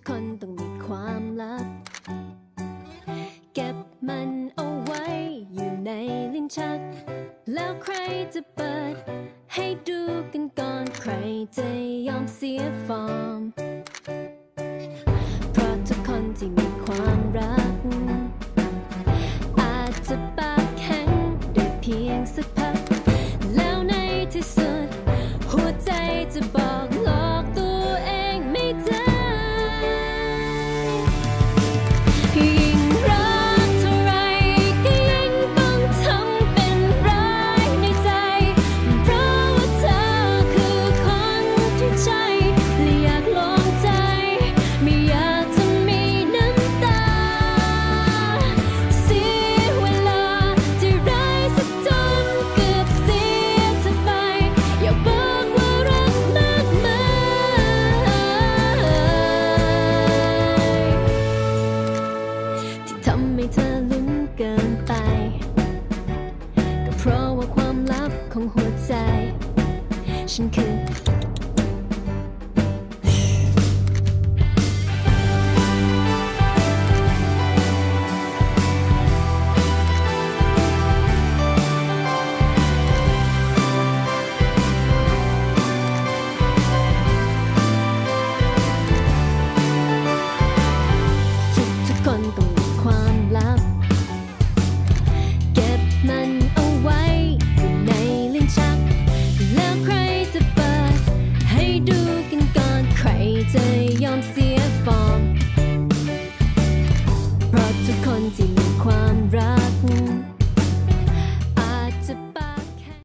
กคนต้องมีความลับ เก็บมันเอาไว้อยู่ในลิ้นชัก แล้วใครจะเปิด ให้ดูกันก่อนใครจะยอมเสียฟอร์ม เพราะทุกคนที่มีความรัก อาจจะปากแข็งได้เพียงสัก หัวใจ ฉันคือ